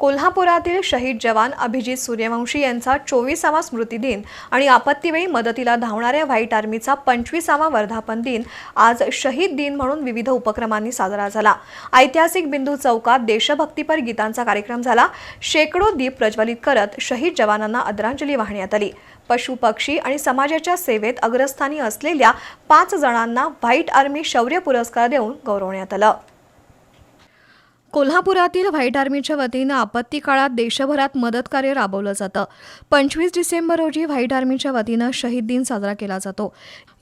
कोल्हापुरातील शहीद जवान अभिजित सूर्यवंशी यांचा चोवीसावा स्मृती दिन आणि आपत्तीवेळी मदतीला धावणाऱ्या व्हाईट आर्मीचा पंचवीसावा वर्धापन दिन आज शहीद दिन म्हणून विविध उपक्रमांनी साजरा झाला. ऐतिहासिक बिंदू चौकात देशभक्तीपर गीतांचा कार्यक्रम झाला. शेकडो दीप प्रज्वलित करत शहीद जवानांना आदरांजली वाहण्यात आली. पशु पक्षी आणि समाजाच्या सेवेत अग्रस्थानी असलेल्या पाच जणांना व्हाईट आर्मी शौर्य पुरस्कार देऊन गौरवण्यात आलं. कोल्हापुरातील व्हाईट आर्मीच्या वतीनं आपत्ती काळात देशभरात मदत कार्य राबवलं जातं. पंचवीस डिसेंबर रोजी व्हाईट आर्मीच्या वतीनं शहीद दिन साजरा केला जातो.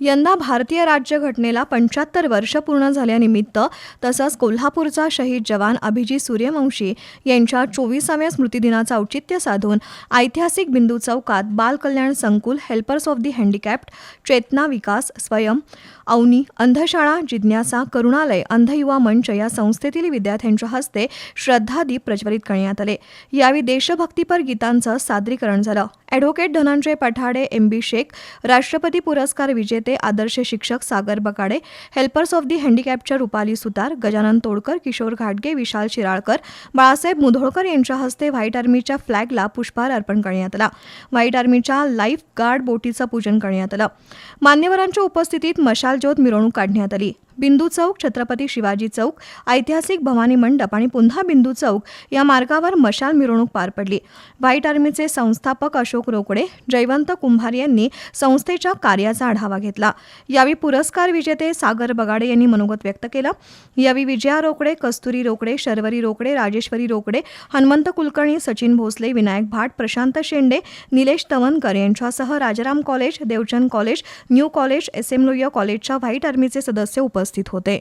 यंदा भारतीय राज्यघटनेला पंच्याहत्तर वर्ष पूर्ण झाल्यानिमित्त तसंच कोल्हापूरचा शहीद जवान अभिजित सूर्यवंशी यांच्या चोवीसाव्या स्मृतिदिनाचं औचित्य साधून ऐतिहासिक बिंदू चौकात बाल कल्याण संकुल हेल्पर्स ऑफ दी हँडिकॅप्ट चेतना विकास स्वयं अवनी अंधशाळा जिज्ञासा करुणालय अंधयुवा मंच या संस्थेतील विद्यार्थ्यांच्या हस्ते श्रद्धादीप प्रज्वलित करण्यात आले. यावेळी देशभक्तीपर गीतांचं सादरीकरण झालं. Advocate Dhananjay Pathade M B Shaikh राष्ट्रपती पुरस्कार विजेते आदर्श शिक्षक Sagar Bakade helpers of the हँडिकॅपच्या Rupali Sutar Gajanan Todkar Kishor घाटगे विशाल शिराळकर बाळासाहेब मुधोळकर यांच्या हस्ते व्हाईट आर्मीच्या फ्लॅगला पुष्पहार अर्पण करण्यात आला. व्हाईट आर्मीच्या लाईफ गार्ड बोटीचं पूजन करण्यात आलं. मान्यवरांच्या उपस्थितीत मशाल ज्योत मिरवणूक काढण्यात आली. बिंदू चौक छत्रपती शिवाजी चौक ऐतिहासिक भवानी मंडप आणि पुन्हा बिंदू चौक या मार्गावर मशाल मिरवणूक पार पडली. व्हाईट आर्मीचे संस्थापक अशोक अशोक रोकडे जयवंत कुंभार यांनी संस्थेच्या कार्याचा आढावा घेतला. यावेळी पुरस्कार विजेते सागर बगाडे यांनी मनोगत व्यक्त केलं. यावेळी विजया रोकडे कस्तुरी रोकडे शर्वरी रोकडे राजेश्वरी रोकडे हनुमंत कुलकर्णी सचिन भोसले विनायक भाट प्रशांत शेंडे निलेश तवनकर यांच्यासह Rajaram college Devchand college new college S M Lohia कॉलेजच्या व्हाईट आर्मीचे सदस्य उपस्थित होते.